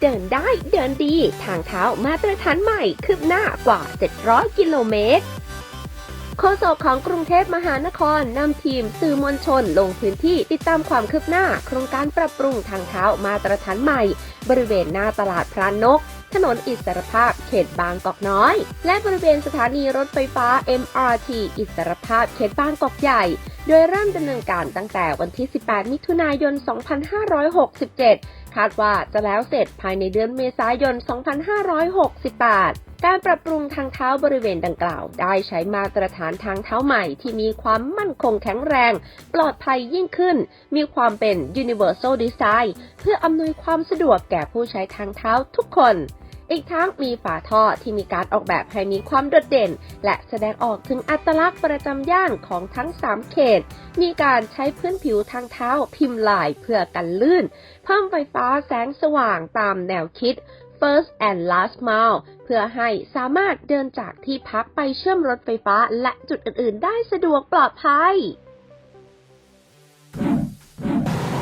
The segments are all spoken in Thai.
เดินได้เดินดี ทางเท้ามาตรฐานใหม่คืบหน้ากว่า 700 กิโลเมตรโฆษกของกรุงเทพมหานครนำทีมสื่อมวลชนลงพื้นที่ติดตามความคืบหน้า โครงการปรับปรุงทางเท้ามาตรฐานใหม่ บริเวณหน้าตลาดพรานกถนนอิสรภาพเขตบางกอกน้อย และบริเวณสถานีรถไฟฟ้า MRT อิสรภาพเขตบางกอกใหญ่ โดยเริ่มดำเนินการตั้งแต่วันที่ 18 มิถุนายน 2567 คาดว่าจะแล้วเสร็จภายในเดือนเมษายน 2568การปรับปรุงทางเท้าบริเวณดังกล่าว ได้ใช้มาตรฐานทางเท้าใหม่ที่มีความมั่นคงแข็งแรง ปลอดภัยยิ่งขึ้น มีความเป็น universal design เพื่ออำนวยความสะดวกแก่ผู้ใช้ทางเท้าทุกคน อีกทั้งมีฝาท่อที่มีการออกแบบให้มีความโดดเด่น และแสดงออกถึงอัตลักษณ์ประจำย่านของทั้ง 3 เขต มีการใช้พื้นผิวทางเท้าพิมพ์ลายเพื่อกันลื่น เพิ่มไฟฟ้าแสงสว่างตามแนวคิด First and Last Mile เพื่อให้สามารถเดินจากที่พักไปเชื่อมรถไฟฟ้าและจุดอื่น ๆ ได้สะดวกปลอดภัย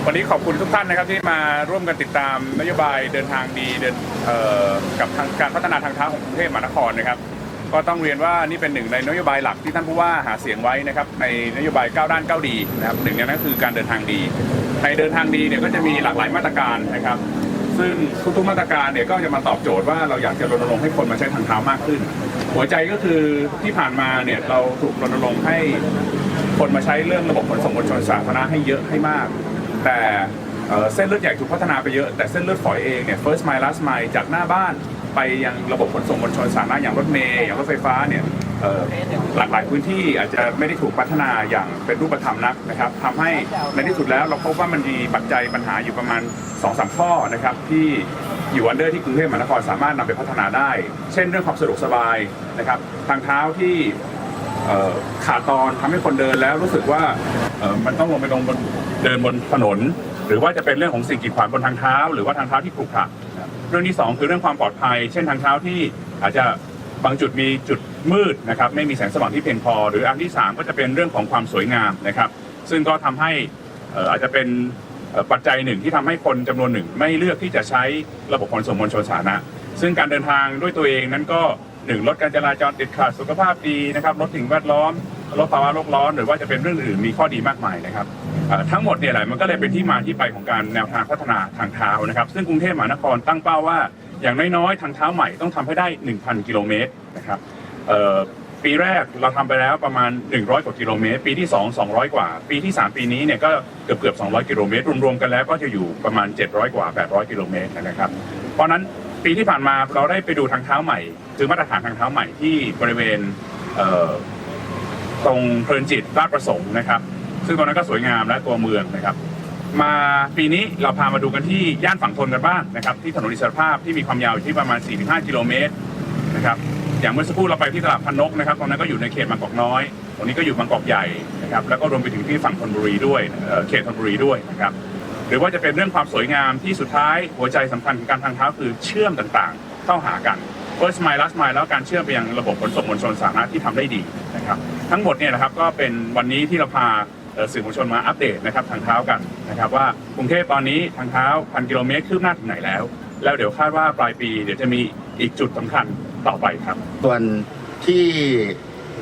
วันนี้ขอบคุณทุกท่านนะครับที่มาร่วมกันติดตามนโยบายเดินทางดีเดินกับทางการพัฒนาทางเท้าของกรุงเทพมหานครนะครับ ก็ต้องเรียนว่านี่เป็นหนึ่งในนโยบายหลักที่ท่านผู้ว่าหาเสียงไว้นะครับในนโยบายก้าวด้านก้าดีนะครับหนึ่งในนั้นคือการเดินทางดี ในเดินทางดีเนี่ยก็จะมีหลากหลายมาตรการนะครับ ซึ่งทุกๆมาตรการเนี่ยก็จะมาตอบโจทย์ว่าเราอยากจะรณรงค์ให้คนมาใช้ทางเท้ามากขึ้น หัวใจก็คือที่ผ่านมาเนี่ยเราถูกรณรงค์ให้คนมาใช้เรื่องระบบขนส่งมวลชนสาธารณะให้เยอะให้มาก แต่เอ่อเส้นเลือดใหญ่ถูกพัฒนาไปเยอะ แต่เส้นเลือดฝอยเองเนี่ย first mile last mile จากหน้าบ้านไปยังระบบขนส่งมวลชนสาธารณะอย่างรถเมล์อย่างรถไฟฟ้าเนี่ยเอ่อหลากหลายพื้นที่อาจจะไม่ได้ถูกพัฒนาอย่างเป็นรูปธรรมนักนะครับทำให้ในที่สุดแล้วเราพบว่ามันมีปัจจัยปัญหาอยู่ประมาณ2อสข้อนะครับที่อยู่อันเดอร์ที่กรุงเทพมหานครสามารถนำไปพัฒนาได้ เช่นเรื่องความสะดวกสบายนะครับทางเท้าที่เอ่อขาดตอนทำให้คนเดินแล้วรู้สึกว่าเอ่อมันต้องลงไปลงบน เดินบนถนน หรือว่าจะเป็นเรื่องของสิ่งกีดขวางบนทางเท้า หรือว่าทางเท้าที่ขรุขระเรื่องที่สองคือเรื่องความปลอดภัย เช่นทางเท้าที่อาจจะบางจุดมีจุดมืดนะครับไม่มีแสงสว่างที่เพียงพอ หรืออันที่สามก็จะเป็นเรื่องของความสวยงามนะครับ ซึ่งก็ทำให้อ่าจจะเป็นปัจจัยหนึ่งที่ทำให้คนจำนวนหนึ่ง ไม่เลือกที่จะใช้ระบบขนส่งมวลชนสาธารณะซึ่งการเดินทางด้วยตัวเองนั้นก็หนึ่งลดการจราจรติดขัดสุขภาพดีนะครับลดสิ่งแวดล้อมลดภาวะโลกร้อน หรือว่าจะเป็นเรื่องอื่นมีข้อดีมากมายนะครับ ทั้งหมดเนี่ยแหละมันก็เลยเป็นที่มาที่ไปของการแนวทางพัฒนาทางเท้านะครับ ซึ่งกรุงเทพมหานครตั้งเป้าว่าอย่างน้อยๆทางเท้าใหม่ต้องทำให้ได้ 1,000 กิโลเมตรนะครับปีแรกเราทำไปแล้วประมาณ 100 กว่ากิโลเมตร ปีที่ 2 200 กว่า ปีที่ 3 ปีนี้เนี่ยก็เกือบเกือบ200 กิโลเมตร รวมๆกันแล้วก็จะอยู่ประมาณ 700 กว่า 800 กิโลเมตรนะครับ เพราะนั้นปีที่ผ่านมาเราได้ไปดูทางเท้าใหม่ คือมาตรฐานทางเท้าใหม่ที่บริเวณตรงเพลินจิตราชประสงค์นะครับ ซึ่งตรงนั้นก็สวยงามและตัวเมืองนะครับ มาปีนี้เราพามาดูกันที่ย่านฝั่งทนกันบ้างนะครับที่ถนนอิสรภาพที่มีความยาวอยู่ที่ประมาณ 4-5 กิโลเมตรนะครับอย่างเมื่อสักครู่เราไปที่ตลาดพันนกนะครับตรงนั้นก็อยู่ในเขตบางกอกน้อยตรงนี้ก็อยู่บางกอกใหญ่นะครับแล้วก็รวมไปถึงที่ฝั่งธนบุรีด้วยเขตธนบุรีด้วยนะครับหรือว่าจะเป็นเรื่องความสวยงามที่สุดท้ายหัวใจสำคัญของการทางเท้าคือเชื่อมต่างๆ เข้าหากัน first mile last mile แล้วการเชื่อมไปยังระบบขนส่งมวลชนสาธารณะที่ทำได้ดีนะครับ ทั้งหมดเนี่ยนะครับก็เป็นวันนี้ที่เราพา สื่อมวลชนมาอัปเดตนะครับทางเท้ากันนะครับว่ากรุงเทพตอนนี้ทางเท้าพันกิโลเมตรคืบหน้าถึงไหนแล้ว แล้วเดี๋ยวคาดว่าปลายปีเดี๋ยวจะมีอีกจุดสำคัญต่อไปครับ ส่วนที่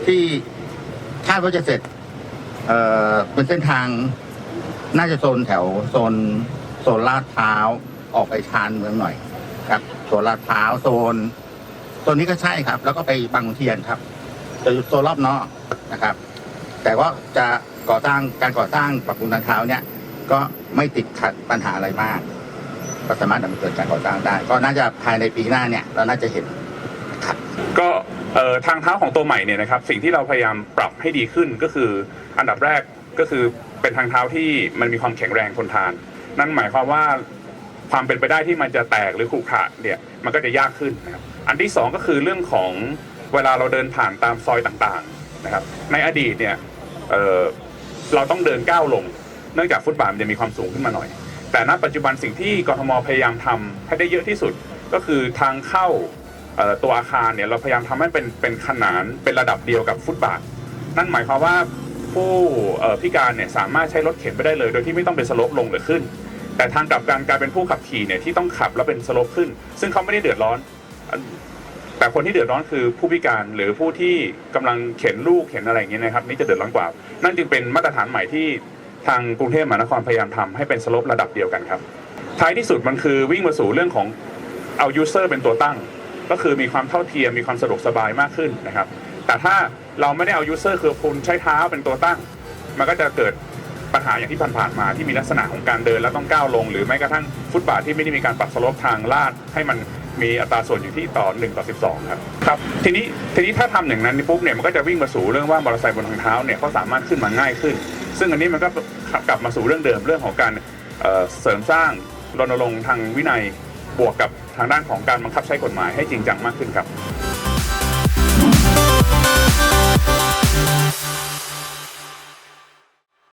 ที่คาดว่าจะเสร็จเอ่อเป็นเส้นทางน่าจะโซนแถวโซนโซนลาดพร้าวออกไปชานเมืองหน่อยครับโซนลาดพร้าวโซนโซนนี้ก็ใช่ครับ แล้วก็ไปบางเทียนครับจะโซนรอบนอกนะครับ แต่ว่าจะ ก่อสร้างการก่อสร้างปรับปรุงทางเท้าเนี่ยก็ไม่ติดขัดปัญหาอะไรมาก ก็สามารถดำเนินการก่อสร้างได้ ก็น่าจะภายในปีหน้าเนี่ยเราน่าจะเห็นครับก็ทางเท้าของตัวใหม่เนี่ยนะครับสิ่งที่เราพยายามปรับให้ดีขึ้นก็คืออันดับแรกก็คือเป็นทางเท้าที่มันมีความแข็งแรงทนทาน นั่นหมายความว่าความเป็นไปได้ที่มันจะแตกหรือขรุขระเนี่ยมันก็จะยากขึ้นนะครับอันที่สองก็คือเรื่องของเวลาเราเดินผ่านตามซอยต่างๆนะครับในอดีตเนี่ย เราต้องเดินก้าวลง เนื่องจากฟุตบาทมันจะมีความสูงขึ้นมาหน่อย แต่ณปัจจุบันสิ่งที่กรทมพยายามทำให้ได้เยอะที่สุด ก็คือทางเข้าตัวอาคารเนี่ยเราพยายามทำให้เป็นเป็นขนานเป็นระดับเดียวกับฟุตบาท นั่นหมายความว่าผู้พิการเนี่ยสามารถใช้รถเข็นไปได้เลย โดยที่ไม่ต้องเป็นสโลปลงหรือขึ้น แต่ทางกลับกันกลายเป็นผู้ขับขี่เนี่ยที่ต้องขับแล้วเป็นสโลปขึ้น ซึ่งเขาไม่ได้เดือดร้อน แต่คนที่เดือดร้อนคือผู้พิการหรือผู้ที่กำลังเข็นลูกเข็นอะไรอย่างเงี้ยนะครับนี่จะเดือดร้อนกว่า นั่นจึงเป็นมาตรฐานใหม่ที่ทางกรุงเทพมหานครพยายามทำให้เป็นสลประดับเดียวกันครับ ท้ายที่สุดมันคือวิ่งมาสู่เรื่องของเอายูเซอร์เป็นตัวตั้ง ก็คือมีความเท่าเทียมมีความสะดวกสบายมากขึ้นนะครับ แต่ถ้าเราไม่ได้เอายูเซอร์คือคุณใช้เท้าเป็นตัวตั้ง มันก็จะเกิดปัญหาอย่างที่ผ่านๆมาที่มีลักษณะของการเดินแล้วต้องก้าวลง หรือแม้กระทั่งฟุตบาทที่ไม่ได้มีการปรับสลปทางลาดให้มัน มีอัตราส่วนอยู่ที่ต่อ 1 ต่อ 12 ครับครับทีนี้ทีนี้ถ้าทำอย่างนั้นปุ๊บเนี่ยมันก็จะวิ่งมาสู่เรื่องว่ามอเตอร์ไซค์บนทางเท้าเนี่ยเขาสามารถขึ้นมาง่ายขึ้น ซึ่งอันนี้มันก็กลับมาสู่เรื่องเดิมเรื่องของการเเสริมสร้างรณรงค์ทางวินัยบวกกับทางด้านของการบังคับใช้กฎหมายให้จริงจังมากขึ้นครับ